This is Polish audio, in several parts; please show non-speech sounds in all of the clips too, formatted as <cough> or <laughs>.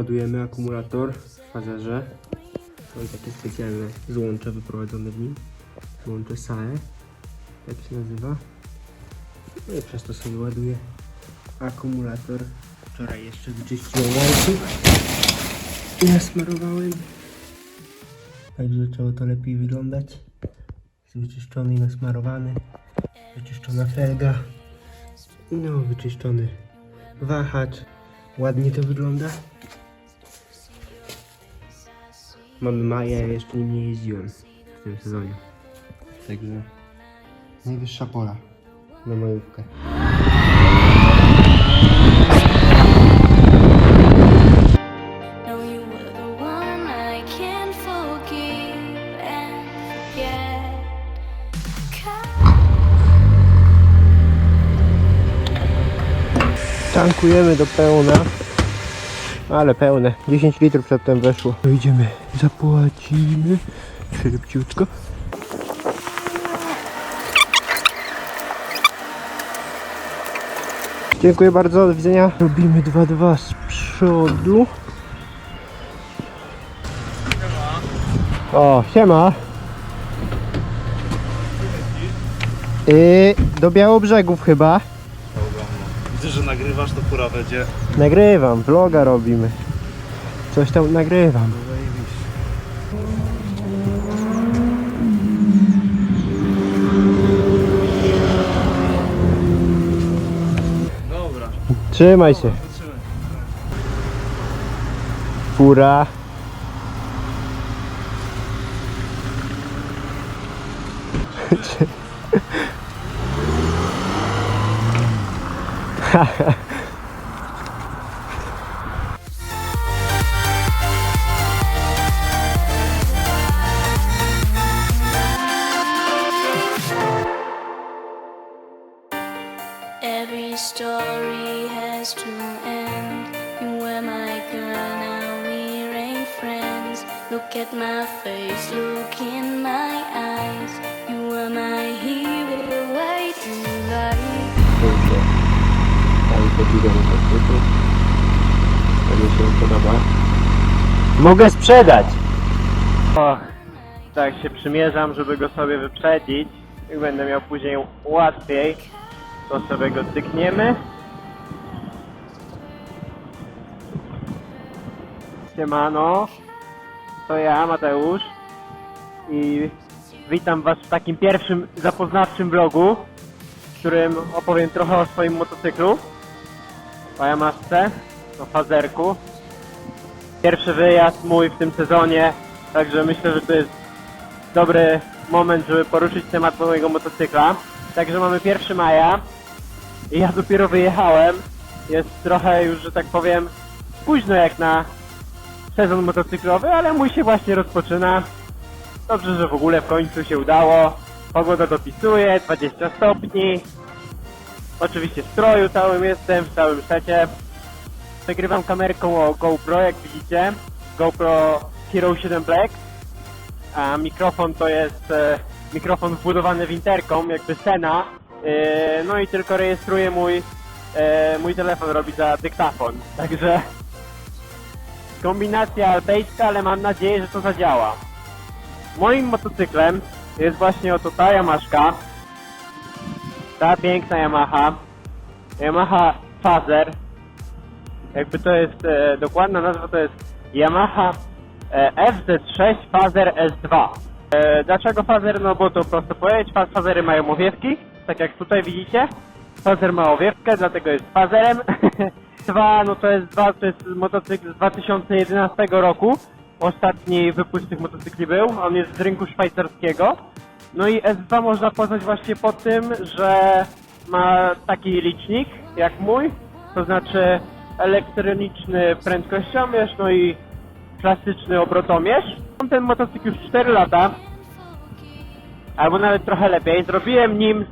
ładujemy akumulator w fazerze. Mam takie specjalne złącze wyprowadzone w nim. Złącze SAE, tak się nazywa. No i przez to sobie ładuję akumulator. Wczoraj jeszcze wyczyściłem łańcuch nasmarowałem. Także zaczęło to lepiej wyglądać. Jest wyczyszczony i nasmarowany. Wyczyszczona felga. No, wyczyszczony wahacz. Ładnie to wygląda. Mamy maja, jeszcze nim nie jeździłem w tym sezonie. Także najwyższa pora na majówkę. Tankujemy do pełna. Ale pełne. 10 litrów przedtem weszło. Idziemy, zapłacimy. Szybciutko. Dziękuję bardzo, do widzenia. Robimy 2-2 z przodu. O, siema. Yy, do Białobrzegów chyba. Że nagrywasz, to pora będzie. Nagrywam, vloga robimy. Coś tam nagrywam. Dobra, Trzymaj się. zaczynaj. Fura. Every story has to end. You were my girl, now we ain't friends. Look at my face, look in my eyes. You were my hero, Do sklepu. To mi się podoba. Mogę sprzedać! O, tak się przymierzam, żeby go sobie wyprzedzić. I będę miał później łatwiej. To sobie go cykniemy. Siemano. To ja, Mateusz. I witam Was w takim pierwszym zapoznawczym vlogu w którym opowiem trochę o swoim motocyklu. O Yamaszce, o fazerku. Pierwszy wyjazd mój w tym sezonie, także myślę, że to jest dobry moment, żeby poruszyć temat mojego motocykla. Także mamy 1 maja i ja dopiero wyjechałem. Jest trochę już, że tak powiem, późno jak na sezon motocyklowy, ale mój się właśnie rozpoczyna. Dobrze, że w ogóle w końcu się udało. Pogoda dopisuje, 20 stopni. Oczywiście w stroju całym jestem, w całym secie. Nagrywam kamerką o GoPro, jak widzicie. GoPro Hero 7 Black. A mikrofon to jest e, mikrofon wbudowany w interkom, jakby Sena. E, no i tylko rejestruje mój, e, mój telefon, robi za dyktafon. Także kombinacja alpejska, ale mam nadzieję, że to zadziała. Moim motocyklem jest właśnie oto ta Yamaszka. Ta piękna Yamaha. Yamaha Fazer. Jakby to jest e, dokładna nazwa to jest Yamaha e, FZ6 Fazer S2. E, dlaczego Fazer? No bo to prosto powiedzieć, fa- Fazery mają owiewki, tak jak tutaj widzicie. Fazer ma owiewkę, dlatego jest Fazerem. <laughs> Dwa, no to jest dwa, to jest motocykl z 2011 roku. Ostatni wypust tych motocykli był. On jest z rynku szwajcarskiego. No i S2 można poznać właśnie po tym, że ma taki licznik jak mój, to znaczy elektroniczny prędkościomierz, no i klasyczny obrotomierz. Mam ten motocykl już 4 lata, albo nawet trochę lepiej. Zrobiłem nim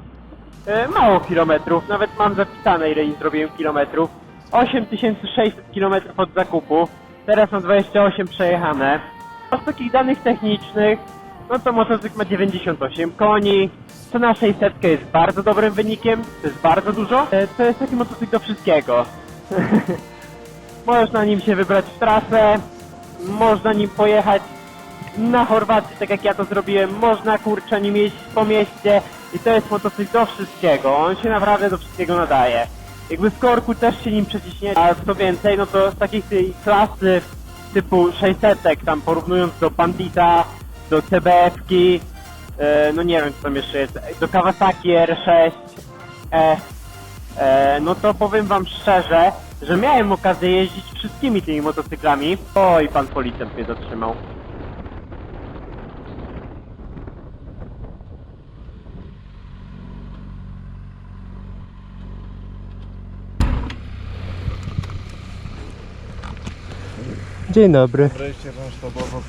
e, mało kilometrów, nawet mam zapisane ile nim zrobiłem kilometrów. 8600 kilometrów od zakupu, teraz mam 28 przejechane. Z takich danych technicznych, no to motocykl ma 98 koni, co na 600 jest bardzo dobrym wynikiem, to jest bardzo dużo. E, To jest taki motocykl do wszystkiego. <laughs> Można nim się wybrać w trasę, można nim pojechać na Chorwacji, tak jak ja to zrobiłem, można kurczę nim jeździć po mieście i to jest motocykl do wszystkiego, on się naprawdę do wszystkiego nadaje. Jakby w korku też się nim przeciśnie, a co więcej, no to z takich tej klasy typu 600, tam porównując do Bandita, do CBF-ki, e, no nie wiem co tam jeszcze jest, do Kawasaki R6, e, e, no to powiem wam szczerze, że miałem okazję jeździć wszystkimi tymi motocyklami. Oj, pan policjant mnie zatrzymał. Dzień dobry. Wreszcie pan sztabowo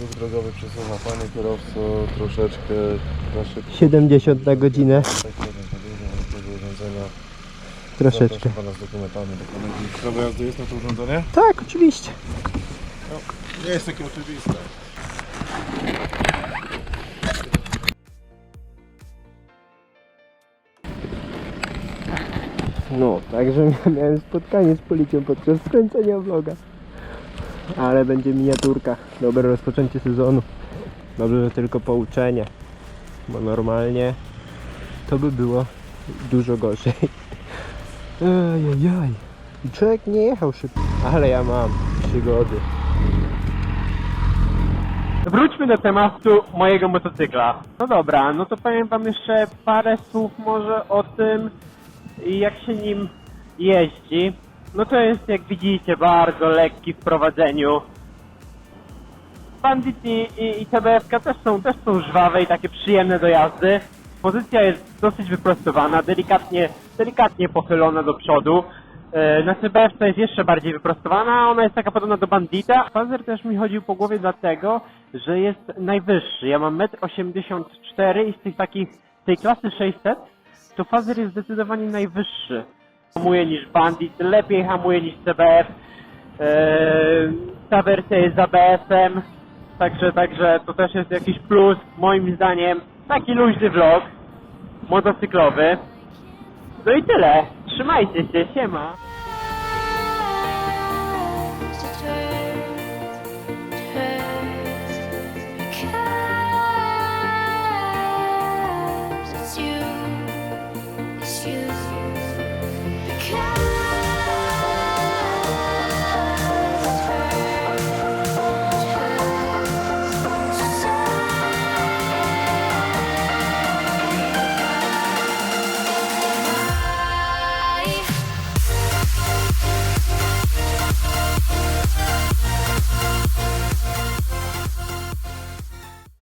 ruch drogowy przesuwa. Panie kierowco, troszeczkę za szybko. 70 na godzinę. Tak, jeden podjeżdżam do urządzenia. Troszeczkę. Zapraszam pana z dokumentami do kolegi. Prawo jazdy jest na to urządzenie? Tak, oczywiście. Nie jest takie oczywiste. No, także miałem spotkanie z policją podczas skręcenia vloga. Ale będzie miniaturka. Dobre rozpoczęcie sezonu. Dobrze, że tylko pouczenie. Bo normalnie to by było dużo gorzej. Ejejej. Człowiek nie jechał szybko. Ale ja mam przygody. Wróćmy do tematu mojego motocykla. No dobra, no to powiem wam jeszcze parę słów może o tym, jak się nim jeździ. No to jest, jak widzicie, bardzo lekki w prowadzeniu. Bandit i, i, i TBF też są, też są żwawe i takie przyjemne do jazdy. Pozycja jest dosyć wyprostowana, delikatnie, delikatnie pochylona do przodu. E, Na CBF jest jeszcze bardziej wyprostowana, ona jest taka podobna do Bandita. Fazer też mi chodził po głowie dlatego, że jest najwyższy. Ja mam 1,84 m i z tych takich, tej klasy 600 to Fazer jest zdecydowanie najwyższy. Hamuje niż Bandit, lepiej hamuje niż CBF. Eee, ta wersja jest z ABS-em, także, także to też jest jakiś plus, moim zdaniem. Taki luźny vlog, motocyklowy. No i tyle. Trzymajcie się, siema.